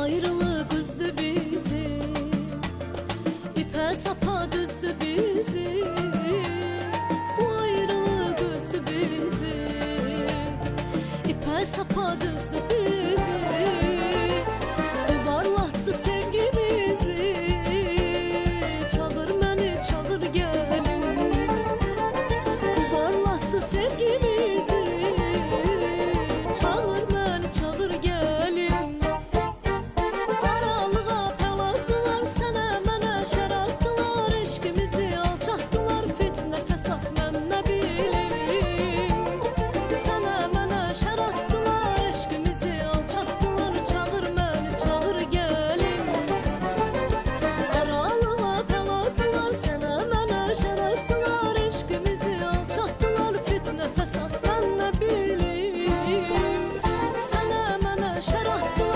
Ayrılık üzdü bizi. İpe sapa düzdü bizi. Bu ayrılık üzdü bizi. İpe sapa düzdü bizi. Duvarlattı sevgimizi. Çağır beni çağır gelin. Duvarlattı sevgimizi شرهت